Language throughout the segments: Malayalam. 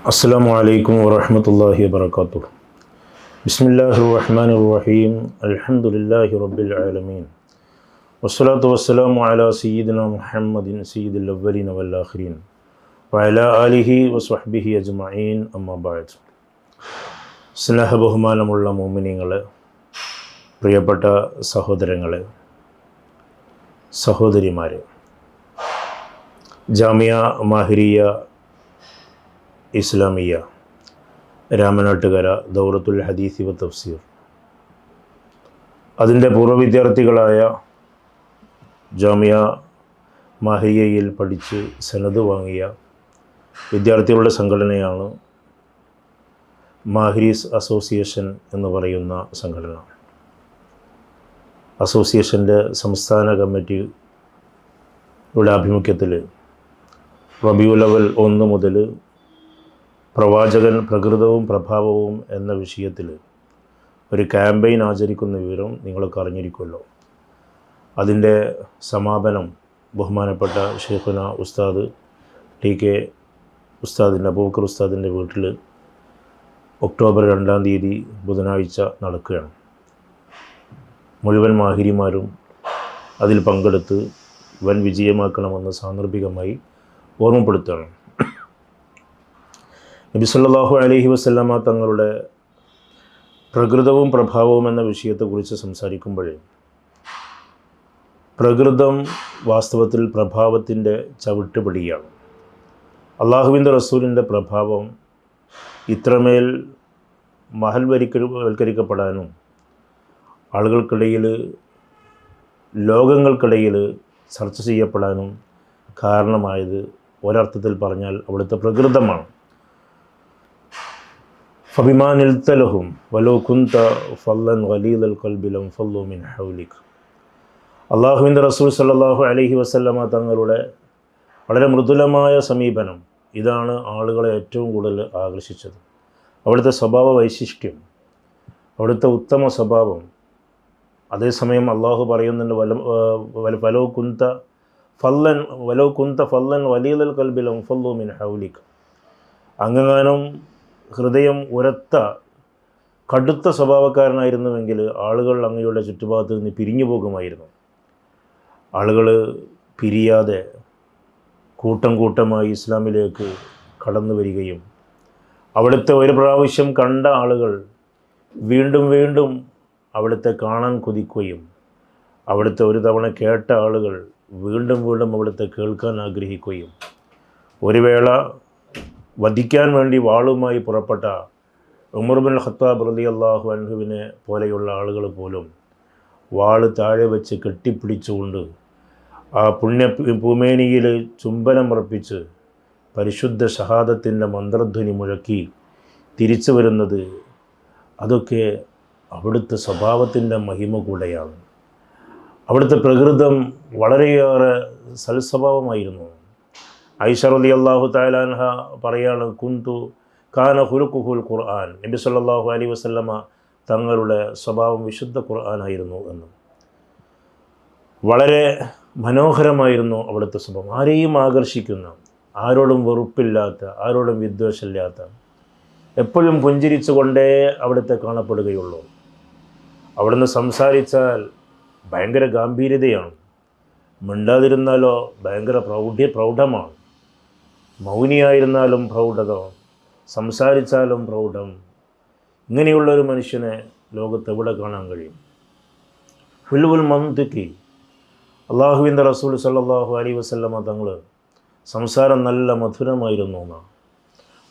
السلام عليكم ورحمة الله وبركاته بسم الله الرحمن الرحيم الحمد لله رب العالمين والصلاة والسلام على سيدنا محمد سيد الأولين والآخرين وعلى آله وصحبه أجمعين أما بعد സ്നേഹബഹുമാനമുള്ള മോമിനിങ്ങളെ പ്രിയപ്പെട്ട സഹോദരങ്ങളെ സഹോദരിമാരെ ജാമിയ മാഹിരിയ ഇസ്ലാമിയ. രാമനാട്ടുകര ദൗറത്തുൽ ഹദീസി തഫ്സീർ. അതിന്റെ പൂർവ വിദ്യാർത്ഥികളായ ജാമിയ മാഹിയയിൽ പഠിച്ച് സനത് വാങ്ങിയ വിദ്യാർത്ഥികളുടെ സംഘടനയാണ് മാഹിരീസ് അസോസിയേഷൻ എന്ന് പറയുന്ന സംഘടന. അസോസിയേഷന്റെ സംസ്ഥാന കമ്മിറ്റിയുടെ ആഭിമുഖ്യത്തിൽ റബിയുലവൽ ഒന്ന് മുതൽ പ്രവാചകൻ പ്രകൃതവും പ്രഭാവവും എന്ന വിഷയത്തിൽ ഒരു ക്യാമ്പയിൻ ആചരിക്കുന്ന വിവരം നിങ്ങൾക്ക് അറിഞ്ഞിരിക്കുമല്ലോ. അതിന്റെ സമാപനം ബഹുമാനപ്പെട്ട ഷെയ്ഖുന ഉസ്താദ് ടി കെ ഉസ്താദിന്റെ അബൂബക്കർ ഉസ്താദിന്റെ വീട്ടിൽ ഒക്ടോബർ രണ്ടാം തീയതി ബുധനാഴ്ച നടക്കുകയാണ്. മുഴുവൻ മാഹിരിമാരും അതിൽ പങ്കെടുത്ത് വൻ വിജയമാക്കണമെന്ന് സാന്ദർഭികമായി ഓർമ്മപ്പെടുത്തുകയാണ്. നബി സല്ലല്ലാഹു അലൈഹി വസല്ലമ തങ്ങളുടെ പ്രകൃതവും പ്രഭാവവും എന്ന വിഷയത്തെക്കുറിച്ച് സംസാരിക്കുമ്പോൾ പ്രകൃതം വാസ്തവത്തിൽ പ്രഭാവത്തിന്റെ ചവിട്ടുപടിയാണ്. അള്ളാഹുവിന്റെ റസൂലിന്റെ പ്രഭാവം ഇത്രമേൽ മഹൽവരിക്കവൽക്കരിക്കപ്പെടാനും ആളുകൾക്കിടയിൽ ലോകങ്ങൾക്കിടയിൽ ചർച്ച ചെയ്യപ്പെടാനും കാരണമായത് ഒരർത്ഥത്തിൽ പറഞ്ഞാൽ അവിടുത്തെ പ്രകൃതമാണ്. ഫബിമാനിൽത്തലഹും വലോ കുന്ത ഫല്ലൻ വലീദൽ കൽബിലം ഫല്ലു മിൻ ഹൗലിഖ് അള്ളാഹുവിന്റെ റസൂൽ സല്ലാഹു അലഹി വസല്ലമ തങ്ങളുടെ വളരെ മൃദുലമായ സമീപനം ഇതാണ് ആളുകളെ ഏറ്റവും കൂടുതൽ ആകർഷിച്ചത്. അവിടുത്തെ സ്വഭാവ വൈശിഷ്ട്യം അവിടുത്തെ ഉത്തമ സ്വഭാവം അതേസമയം അള്ളാഹു പറയുന്നുണ്ട് വല വലോ കുന്ത ഫല്ലൻ വലോ കുന്ത ഫല്ലൻ വലീദൽ കൽബിലം ഫല്ലു മിൻ ഹൗലിക്. അങ്ങാനും ഹൃദയം ഉരത്ത കടുത്ത സ്വഭാവക്കാരനായിരുന്നുവെങ്കിൽ ആളുകൾ അങ്ങയുടെ ചുറ്റുഭാഗത്ത് നിന്ന് പിരിഞ്ഞു പോകുമായിരുന്നു ആളുകൾ പിരിയാതെ കൂട്ടം കൂട്ടമായി ഇസ്ലാമിലേക്ക് കടന്നു വരികയും അവിടുത്തെ ഒരു പ്രാവശ്യം കണ്ട ആളുകൾ വീണ്ടും വീണ്ടും അവിടുത്തെ കാണാൻ കൊതിക്കുകയും അവിടുത്തെ ഒരു തവണ കേട്ട ആളുകൾ വീണ്ടും വീണ്ടും അവിടുത്തെ കേൾക്കാൻ ആഗ്രഹിക്കുകയും. ഒരു വേള വധിക്കാൻ വേണ്ടി വാളുമായി പുറപ്പെട്ട ഉമർബിൻ ഖത്താബ് റലി അള്ളാഹു അൻഹുവിനെ പോലെയുള്ള ആളുകൾ പോലും വാൾ താഴെ വെച്ച് കെട്ടിപ്പിടിച്ചുകൊണ്ട് ആ പുണ്യ ഭൂമേനിയിൽ ചുംബനമർപ്പിച്ച് പരിശുദ്ധ ഷഹാദത്തിന്റെ മന്ത്രധ്വനി മുഴക്കി തിരിച്ചു വരുന്നത് അതൊക്കെ അവിടുത്തെ സ്വഭാവത്തിന്റെ മഹിമ കൂടെയാണ്. അവിടുത്തെ പ്രകൃതം വളരെയേറെ സൽസ്വഭാവമായിരുന്നു. ഐഷ അലി അള്ളാഹു താലാൻഹ പറയാണ് കുന്തു കാന ഹുലുക്കുഹുൽ ഖുർആൻ. നബി സല്ലാഹു അലൈ വസല്ലമ തങ്ങളുടെ സ്വഭാവം വിശുദ്ധ ഖുർആനായിരുന്നു എന്ന്. വളരെ മനോഹരമായിരുന്നു അവിടുത്തെ സ്വഭാവം. ആരെയും ആകർഷിക്കുന്ന ആരോടും വെറുപ്പില്ലാത്ത ആരോടും വിദ്വേഷമില്ലാത്ത എപ്പോഴും പുഞ്ചിരിച്ചുകൊണ്ടേ അവിടുത്തെ കാണപ്പെടുകയുള്ളൂ. അവിടുന്ന് സംസാരിച്ചാൽ ഭയങ്കര ഗാംഭീര്യതയാണ്. മിണ്ടാതിരുന്നാലോ ഭയങ്കര പ്രൗഢ്യ പ്രൗഢമാണ്. മൗനിയായിരുന്നാലും പ്രൗഢത സംസാരിച്ചാലും പ്രൗഢം. ഇങ്ങനെയുള്ള ഒരു മനുഷ്യനെ ലോകത്ത് എവിടെ കാണാൻ കഴിയും? ഫുൽവുൽ മന്തിക്കി. അള്ളാഹുവിന്റെ റസൂൽ സല്ലാഹു അലി വസ്ല്ലമ തങ്ങൾ സംസാരം നല്ല മധുരമായിരുന്നു എന്നാണ്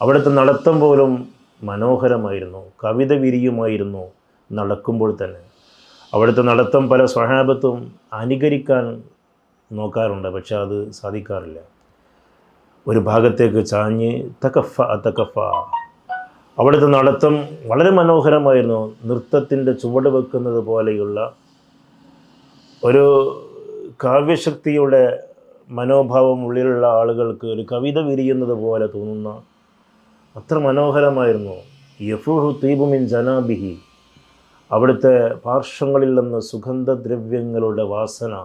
അവിടുത്തെ നടത്തം പോലും മനോഹരമായിരുന്നു കവിത വിരിയുമായിരുന്നു നടക്കുമ്പോൾ തന്നെ. അവിടുത്തെ നടത്തം പല സ്വഹാബത്തും അനുകരിക്കാൻ നോക്കാറുണ്ട് പക്ഷെ അത് സാധിക്കാറില്ല. ഒരു ഭാഗത്തേക്ക് ചാഞ്ഞ് തകഫ തകഫ. അവിടുത്തെ നടത്തം വളരെ മനോഹരമായിരുന്നു. നൃത്തത്തിന്റെ ചുവട് വെക്കുന്നത് പോലെയുള്ള ഒരു കാവ്യശക്തിയുടെ മനോഭാവം ഉള്ളിലുള്ള ആളുകൾക്ക് ഒരു കവിത വിരിയുന്നത് പോലെ തോന്നുന്ന അത്ര മനോഹരമായിരുന്നു. യഫുഹു തീപുമിൻ ജനാബിഹി. അവിടുത്തെ പാർശ്വങ്ങളിൽ നിന്ന് സുഗന്ധദ്രവ്യങ്ങളുടെ വാസന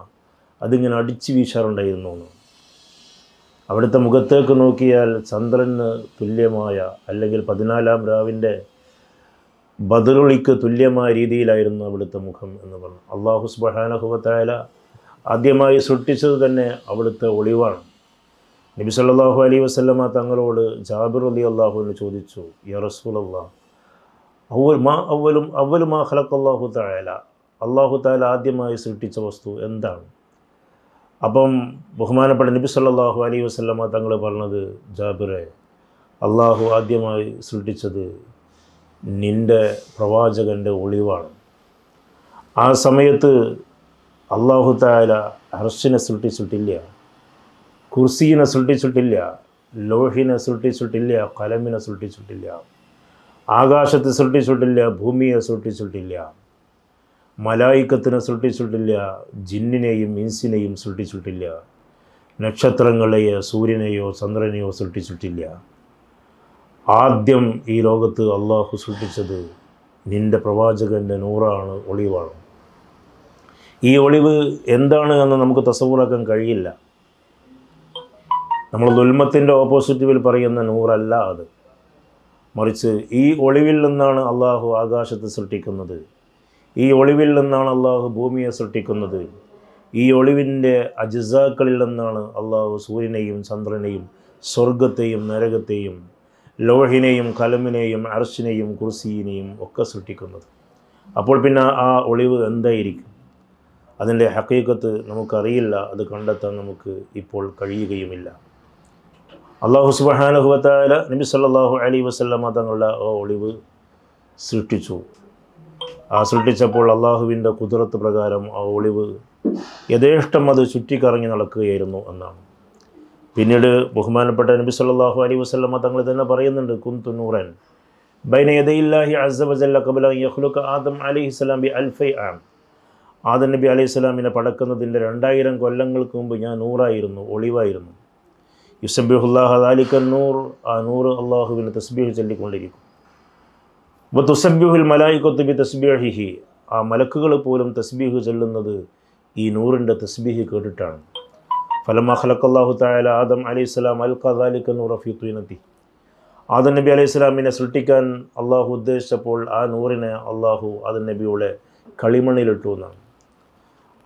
അതിങ്ങനെ അടിച്ചു വീശാറുണ്ടായിരുന്നു. അവിടുത്തെ മുഖത്തേക്ക് നോക്കിയാൽ ചന്ദ്രന് തുല്യമായ അല്ലെങ്കിൽ പതിനാലാം രാവിന്റെ ബദറുളിക്ക് തുല്യമായ രീതിയിലായിരുന്നു അവിടുത്തെ മുഖം എന്ന് പറഞ്ഞു. അള്ളാഹു സുബഹാനഹുവത്തായ ആദ്യമായി സൃഷ്ടിച്ചത് തന്നെ അവിടുത്തെ ഒളിവാണ്. നബി സല്ലല്ലാഹു അലൈഹി വസല്ലമ തങ്ങളോട് ജാബിർ അലി അള്ളാഹുവിന് ചോദിച്ചു യ റസൂൽ അള്ളാഹ് അവൽ മാ അവലും അവലും മാ ഖലഖല്ലാഹു തആല? അള്ളാഹു താല ആദ്യമായി സൃഷ്ടിച്ച വസ്തു എന്താണ്? അപ്പം ബഹുമാനപ്പെട്ട നബി സല്ലാഹു അലൈഹി വസ്ലമ തങ്ങൾ പറഞ്ഞത് ജാബിറെ അള്ളാഹു ആദ്യമായി സൃഷ്ടിച്ചത് നിന്റെ പ്രവാചകന്റെ ഒളിവാണ്. ആ സമയത്ത് അള്ളാഹു താല ഹർഷിനെ സൃഷ്ടിച്ചിട്ടില്ല കുർസീനെ സൃഷ്ടിച്ചിട്ടില്ല ലോഹിനെ സൃഷ്ടിച്ചിട്ടില്ല കലമിനെ സൃഷ്ടിച്ചിട്ടില്ല ആകാശത്തെ സൃഷ്ടിച്ചിട്ടില്ല ഭൂമിയെ സൃഷ്ടിച്ചിട്ടില്ല മലായിക്കത്തിനെ സൃഷ്ടിച്ചിട്ടില്ല ജിന്നിനെയും ഇൻസിനെയും സൃഷ്ടിച്ചിട്ടില്ല നക്ഷത്രങ്ങളെയോ സൂര്യനെയോ ചന്ദ്രനെയോ സൃഷ്ടിച്ചിട്ടില്ല. ആദ്യം ഈ ലോകത്ത് അള്ളാഹു സൃഷ്ടിച്ചത് നിന്റെ പ്രവാചകന്റെ നൂറാണ് ഒളിവാണ്. ഈ ഒളിവ് എന്താണ് എന്ന് നമുക്ക് തസവൂറാക്കാൻ കഴിയില്ല. നമ്മൾ ദുൽമത്തിന്റെ ഓപ്പോസിറ്റീവിൽ പറയുന്ന നൂറല്ല അത്. മറിച്ച് ഈ ഒളിവിൽ നിന്നാണ് അള്ളാഹു ആകാശത്ത് സൃഷ്ടിക്കുന്നത്. ഈ ഒളിവിൽ നിന്നാണ് അള്ളാഹു ഭൂമിയെ സൃഷ്ടിക്കുന്നത്. ഈ ഒളിവിന്റെ അജിസാക്കളിൽ നിന്നാണ് അള്ളാഹു സൂര്യനെയും ചന്ദ്രനെയും സ്വർഗത്തെയും നരകത്തെയും ലോഹിനെയും കലമിനെയും അർശിനെയും കുർസീനെയും ഒക്കെ സൃഷ്ടിക്കുന്നത്. അപ്പോൾ പിന്നെ ആ ഒളിവ് എന്തായിരിക്കും? അതിന്റെ ഹക്കീക്കത്ത് നമുക്കറിയില്ല അത് കണ്ടെത്താൻ നമുക്ക് ഇപ്പോൾ കഴിയുകയുമില്ല. അള്ളാഹു സുബാനുഹുബത്തായ നബി സല്ലല്ലാഹു അലൈഹി വസല്ലമ തങ്ങളുടെ ആ ഒളിവ് സൃഷ്ടിച്ചു. സൃഷ്ടിച്ചപ്പോൾ അള്ളാഹുവിന്റെ കുതിരത്ത് പ്രകാരം ആ ഒളിവ് യഥേഷ്ടം അത് ചുറ്റിക്കറങ്ങി നടക്കുകയായിരുന്നു എന്നാണ്. പിന്നീട് ബഹുമാനപ്പെട്ട നബി സല്ലാഹു അലൈ വസ്ലമ തങ്ങൾ തന്നെ പറയുന്നുണ്ട് നൂറൻ ബൈന യദയില്ലാഹി അസ്സ വജല്ല ഖബല അൻ യഖ്ലുക ആദം ബി അൽഫൈ ആം. ആദം നബി അലൈഹി സ്വലാമിനെ പടക്കുന്നതിന്റെ രണ്ടായിരം കൊല്ലങ്ങൾക്ക് മുമ്പ് ഞാൻ നൂറായിരുന്നു ഒളിവായിരുന്നു. യുസബിഹുല്ലാഹ് അലിക്കൻ നൂർ ആ നൂറ് അള്ളാഹുവിന് തസ്ബീഹ് ചൊല്ലിക്കൊണ്ടിരിക്കും. അപ്പോൾ തുസബ്യുഹുൽ മലായിക്കൊത്ത് തസ്ബീഹിഹി ആ മലക്കുകൾ പോലും തസ്ബീഹ് ചൊല്ലുന്നത് ഈ നൂറിന്റെ തസ്ബീഹ് കേട്ടിട്ടാണ്. ഫലമ ഖലഖല്ലാഹു തആല ആദം അലൈഹി സ്വലാം അൽ ഖദാലിക്ക നൂറ ഫി തുനത്തി ആദം നബി അലൈഹി സ്വലാമിനെ സൃഷ്ടിക്കാൻ അള്ളാഹു ഉദ്ദേശിച്ചപ്പോൾ ആ നൂറിനെ അള്ളാഹു ആദം നബിയുടെ കളിമണ്ണിലിട്ടു എന്നാണ്.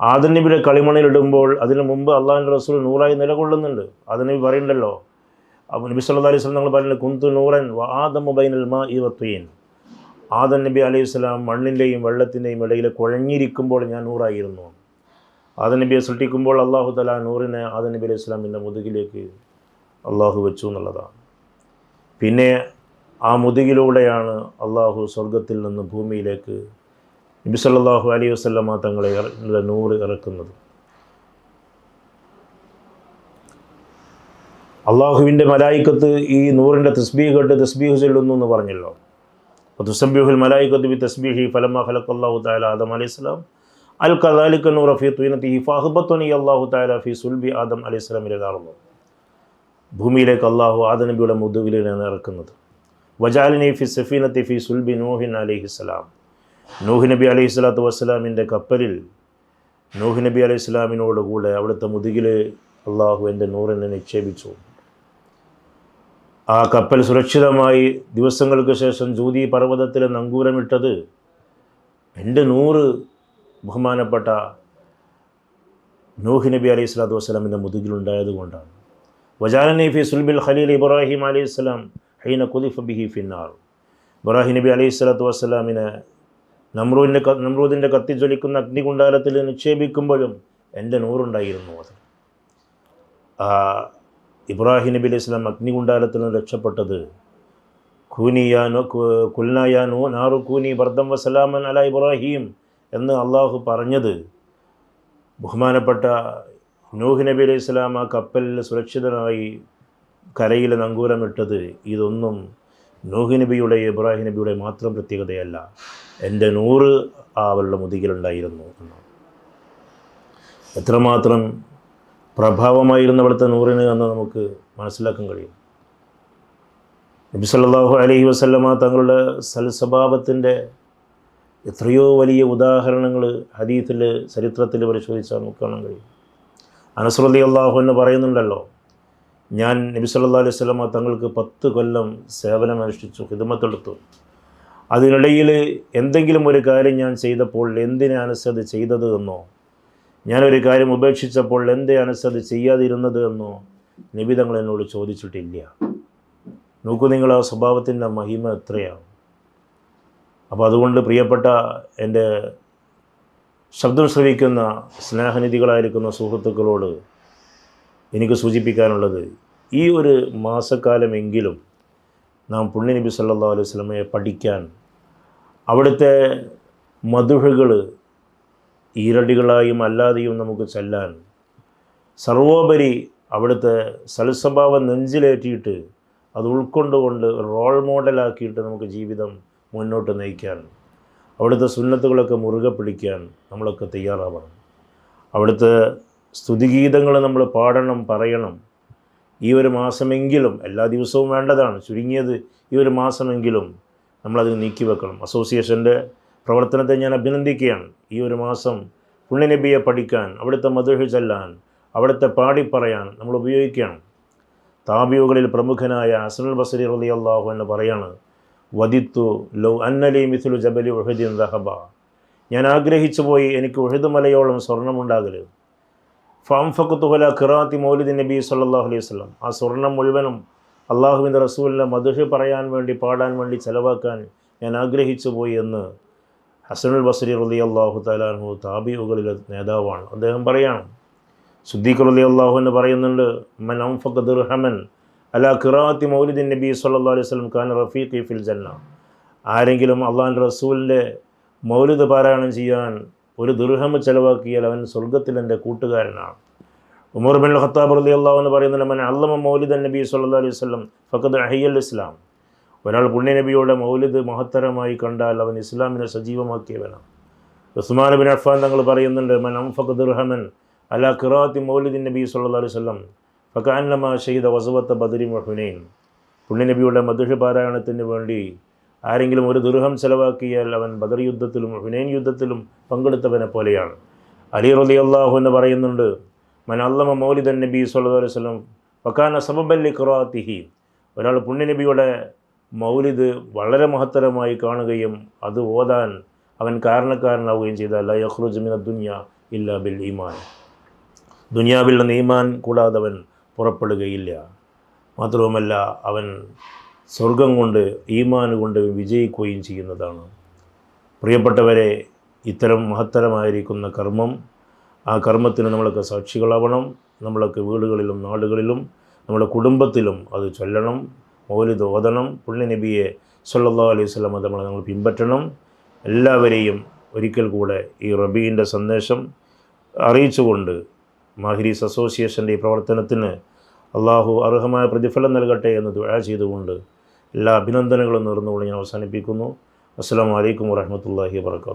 ആദം നബിയുടെ കളിമണ്ണിലിടുമ്പോൾ അതിനു മുമ്പ് അള്ളാഹിന്റെ റസൂൽ നൂറായി നിലകൊള്ളുന്നുണ്ട്. ആദം നബി പറയുന്നുണ്ടല്ലോ അപ്പോൾ നബി സല്ലാ അലൈഹി സ്വലം നിങ്ങൾ പറയുന്നത് കുന്തു നൂറൻ വ ആദം ബൈനൽ മാ ഈ വത്തുയൻ ആദം നബി അലൈഹി സ്വലാം മണ്ണിന്റെയും വെള്ളത്തിന്റെയും ഇടയിൽ കുഴഞ്ഞിരിക്കുമ്പോൾ ഞാൻ നൂറായിരുന്നു. ആദൻ നബിയെ സൃഷ്ടിക്കുമ്പോൾ അള്ളാഹു തല നൂറിനെ ആദൻ നബി അലൈഹി സ്വലാമിന്റെ മുതുകിലേക്ക് അള്ളാഹു വെച്ചു എന്നുള്ളതാണ്. പിന്നെ ആ മുതുകിലൂടെയാണ് അള്ളാഹു സ്വർഗത്തിൽ നിന്ന് ഭൂമിയിലേക്ക് നബി സല്ലാഹു അലൈഹി വസ്ലമ തങ്ങളെ നൂറ് ഇറക്കുന്നത്. അള്ളാഹുവിന്റെ മലായിക്കത്ത് ഈ നൂറിന്റെ തസ്ബീഹ് കേട്ട് തസ്ബീഹ് ചെല്ലുന്നു എന്ന് പറഞ്ഞല്ലോ. അപ്പോൾ തുസബ്ബിഹുൽ മലായിക്കത്ത് ബി തസ്ബീഹി ഫലമ ഖലഖല്ലാഹു തആല ആദം അലൈഹിസ്സലാം അൽ കദാലിക നൂറ ഫീ തുനതിഹി ഫഅഹ്ബത്തനി അല്ലാഹു തആല ഫീ സുൽബി ആദം അലൈഹിസ്സലാം ഇലദാറുന്നു ഭൂമിയിലേക്ക് അള്ളാഹു ആദനബിയുടെ മുതുകിലാണ് ഇറക്കുന്നത് വജാലിനി ഫി സഫീനത്തി ഫി സുൽബി നൂഹിൻ അലിഹിസ്സലാം നൂഹ് നബി അലൈഹി സ്വലാത്തു വസ്സലാമിന്റെ കപ്പലിൽ നൂഹ് നബി അലൈഹി സ്വലാമിനോട് കൂടെ അവിടുത്തെ മുതുകിൽ അള്ളാഹു എന്റെ നൂറിനെ നിക്ഷേപിച്ചു. ആ കപ്പൽ സുരക്ഷിതമായി ദിവസങ്ങൾക്ക് ശേഷം ജൂതി പർവതത്തിൽ നങ്കൂരമിട്ടത് എന്റെ നൂറ് ബഹുമാനപ്പെട്ട നൂഹ് നബി അലൈഹി സ്വലാത്തു വസ്സലാമിന്റെ മുതുകിലുണ്ടായത് കൊണ്ടാണ്. വജാലനി സുൽബിൽ ഖലീൽ ഇബ്രാഹിം അലൈഹി സ്വലാം ഹൈന കുദിഫ് ബിഹി ഫിന്നാർ. ഇബ്രാഹിം നബി അലൈഹി സ്വലാത്തു വസ്സലാമിനെ നമ്രൂദിന്റെ നമ്രൂദിന്റെ കത്തിജ്വലിക്കുന്ന അഗ്നികുണ്ടാരത്തിൽ നിക്ഷേപിക്കുമ്പോഴും എന്റെ നൂറുണ്ടായിരുന്നു അത്. ഇബ്രാഹിം നബി അലൈഹി സ്വലാം അഗ്നികുണ്ടാലത്തിൽ നിന്ന് രക്ഷപ്പെട്ടത്. ഖൂനിയാനോ കുൽനായാനോ നാറു കൂനി ബർദം വസലാമൻ അല ഇബ്രാഹിം എന്ന് അള്ളാഹു പറഞ്ഞത്. ബഹുമാനപ്പെട്ട നൂഹ് നബി അലൈഹി സ്വലാം ആ കപ്പലിൽ സുരക്ഷിതനായി കരയിൽ നങ്കൂരമിട്ടത്. ഇതൊന്നും നൂഹ് നബിയുടെ ഇബ്രാഹിം നബിയുടെ മാത്രം പ്രത്യേകതയല്ല. എന്റെ നൂറ് ആ അവളുടെ മുതുകിലുണ്ടായിരുന്നു എന്നാണ്. എത്രമാത്രം പ്രഭാവമായിരുന്നു അവിടുത്തെ നൂറിന് എന്ന് നമുക്ക് മനസ്സിലാക്കാൻ കഴിയും. നബി സല്ലല്ലാഹു അലൈഹി വസല്ലമ തങ്ങളുടെ സൽസ്വഭാവത്തിന്റെ എത്രയോ വലിയ ഉദാഹരണങ്ങൾ ഹദീത്തിൽ ചരിത്രത്തിൽ പരിശോധിച്ചാൽ നമുക്ക് കാണാൻ കഴിയും. അനസ്രതി അള്ളാഹു എന്ന് പറയുന്നുണ്ടല്ലോ ഞാൻ നബി സല്ലല്ലാഹു അലൈഹി വസല്ലമ തങ്ങൾക്ക് പത്ത് കൊല്ലം സേവനം സേവനമനുഷ്ഠിച്ചു ഹിദമത്തെടുത്തു അതിനിടയിൽ എന്തെങ്കിലും ഒരു കാര്യം ഞാൻ ചെയ്തപ്പോൾ എന്തിനാണ് അത് ചെയ്തത് എന്നോ ഞാനൊരു കാര്യം ഉപേക്ഷിച്ചപ്പോൾ എന്തെയാണ് അത് ചെയ്യാതിരുന്നത് എന്നോ നിബിതങ്ങൾ എന്നോട് ചോദിച്ചിട്ടില്ല. നോക്കൂ നിങ്ങൾ ആ സ്വഭാവത്തിന്റെ മഹിമ എത്രയാണ്? അപ്പോൾ അതുകൊണ്ട് പ്രിയപ്പെട്ട എന്റെ ശബ്ദം ശ്രവിക്കുന്ന സ്നേഹനിധികളായിരിക്കുന്ന സുഹൃത്തുക്കളോട് എനിക്ക് സൂചിപ്പിക്കാനുള്ളത് ഈ ഒരു മാസക്കാലമെങ്കിലും നാം പുണ്യനബി സല്ലാ അലൈഹി വസല്ലമയെ പഠിക്കാൻ അവിടുത്തെ മധുഹകൾ ഈരടികളായും അല്ലാതെയും നമുക്ക് ചെല്ലാൻ. സർവോപരി അവിടുത്തെ സൽസ്വഭാവം നെഞ്ചിലേറ്റിയിട്ട് അത് ഉൾക്കൊണ്ടുകൊണ്ട് റോൾ മോഡലാക്കിയിട്ട് നമുക്ക് ജീവിതം മുന്നോട്ട് നയിക്കാൻ അവിടുത്തെ സുന്നത്തുകളൊക്കെ മുറുകെ പിടിക്കാൻ നമ്മളൊക്കെ തയ്യാറാവണം. അവിടുത്തെ സ്തുതിഗീതങ്ങൾ നമ്മൾ പാടണം പറയണം. ഈ ഒരു മാസമെങ്കിലും എല്ലാ ദിവസവും വേണ്ടതാണ്. ചുരുങ്ങിയത് ഈ ഒരു മാസമെങ്കിലും നമ്മളതിന് നീക്കി വെക്കണം. അസോസിയേഷന്റെ പ്രവർത്തനത്തെ ഞാൻ അഭിനന്ദിക്കുകയാണ്. ഈ ഒരു മാസം പുണ്യനബിയെ പഠിക്കാൻ അവിടുത്തെ മധുഹ ചെല്ലാൻ അവിടുത്തെ പാടി പറയാൻ നമ്മൾ ഉപയോഗിക്കുകയാണ്. താബിയുകളിൽ പ്രമുഖനായ അസനുൽ ബസരി റലി അള്ളാഹു എന്ന് പറയാണ് വദിത്തു ലോ അന്നലി മിഥുലു ജബലി ഉഹദിൻ റഹബ ഞാൻ ആഗ്രഹിച്ചു പോയി എനിക്ക് ഉഹദ് മലയോളം സ്വർണമുണ്ടാകൽ ഫാംഫക്കുത്തുഹല ഖിറാത്തി മൗലിദ് നബി സല്ലാഹു അലൈഹി വസ്ലം ആ സ്വർണം മുഴുവനും അള്ളാഹുവിന്റെ റസൂലിനെ മധുഹ് പറയാൻ വേണ്ടി പാടാൻ വേണ്ടി ചിലവാക്കാൻ ഞാൻ ആഗ്രഹിച്ചു പോയി എന്ന് ഹസനുൽ ബസരി റലി അള്ളാഹു താലാഹു താബിയുകളിലെ നേതാവാണ്. അദ്ദേഹം പറയാണ് സുദ്ദീഖ് റലി അള്ളാഹു എന്ന് പറയുന്നുണ്ട് മൻ അംഫഖ് ദുർഹമൻ അല ഖിറാത്തി മൗലിദിൻ നബി സല്ലാ അലൈഹി സ്വലം ഖാൻ റഫീഖി ഫിൽ ജന്ന. ആരെങ്കിലും അള്ളാഹിന്റെ റസൂലിന്റെ മൗലിദ് പാരായണം ചെയ്യാൻ ഒരു ദുർഹമ ചെലവാക്കിയാൽ അവൻ സ്വർഗത്തിൽ എന്റെ കൂട്ടുകാരനാണ്. ഉമർ ബിൻ ഖത്താബ് റലി അള്ളാഹു എന്ന് പറയുന്നുണ്ട് മൻ അള്ളമ മൗലിദ് നബി സല്ലാ അലൈഹി സ്വലം ഫഖദ് അഹിയൽ ഇസ്ലാം. ഒരാൾ പുണ്യനബിയുടെ മൗലിദ് മഹത്തരമായി കണ്ടാൽ അവൻ ഇസ്ലാമിനെ സജീവമാക്കിയവനാണ്. ഉസ്മാൻ ബിൻ അഫ്ഫാൻ തങ്ങൾ പറയുന്നുണ്ട് മൻ അംഫഖ് അല ഖിറാത്തി മൗലിദിൻ നബി സല്ലാ സ്വലം ഫക്കാന്നമ ഷഹീദ വസുവത്ത ബദരി മഹുനൈൻ പുണ്യനബിയുടെ മധുഷ പാരായണത്തിന് വേണ്ടി ആരെങ്കിലും ഒരു ദുർഹം ചെലവാക്കിയാൽ അവൻ ബദർ യുദ്ധത്തിലും ഹുനൈൻ യുദ്ധത്തിലും പങ്കെടുത്തവനെ പോലെയാണ്. അലി റലി അള്ളാഹു എന്ന് പറയുന്നുണ്ട് മൻ അല്ലമ മൗലിദൻ നബി സല്ലാ സ്വലം ഫക്കാന സബബല്ലി ഖിറാത്തിഹി ഒരാൾ പുണ്യനബിയുടെ മൗലിദ് വളരെ മഹത്തരമായി കാണുകയും അത് ഓതാൻ അവൻ കാരണക്കാരനാവുകയും ചെയ്ത അല്ല യഹ്റുജുമിന ദുന്യ ഇല്ല ബിൽ ഈമാൻ. ദുനിയാവിൽ നിന്ന് ഈമാൻ കൂടാതെ അവൻ പുറപ്പെടുകയില്ല. മാത്രവുമല്ല അവൻ സ്വർഗം കൊണ്ട് ഈമാൻ കൊണ്ട് വിജയിക്കുകയും ചെയ്യുന്നതാണ്. പ്രിയപ്പെട്ടവരെ ഇത്തരം മഹത്തരമായിരിക്കുന്ന കർമ്മം ആ കർമ്മത്തിന് നമ്മളൊക്കെ സാക്ഷികളാവണം. നമ്മളൊക്കെ വീടുകളിലും നാടുകളിലും നമ്മുടെ കുടുംബത്തിലും അത് ചൊല്ലണം. മൗലിദ് ഓതണം പുള്ളി നബിയെ സല്ലല്ലാഹു അലൈഹി വസല്ലം നമ്മളെ നമ്മൾ പിൻപറ്റണം. എല്ലാവരെയും ഒരിക്കൽ കൂടെ ഈ റബീന്റെ സന്ദേശം അറിയിച്ചുകൊണ്ട് മാഹിരീസ് അസോസിയേഷന്റെ ഈ പ്രവർത്തനത്തിന് അള്ളാഹു അർഹമായ പ്രതിഫലം നൽകട്ടെ എന്ന് ദുആ ചെയ്തുകൊണ്ട് എല്ലാ അഭിനന്ദനങ്ങളും നേർന്നുകൊണ്ട് ഞാൻ അവസാനിപ്പിക്കുന്നു. അസ്സാം വലൈക്കും വാഹമത്തല്ലാഹി വാത്തു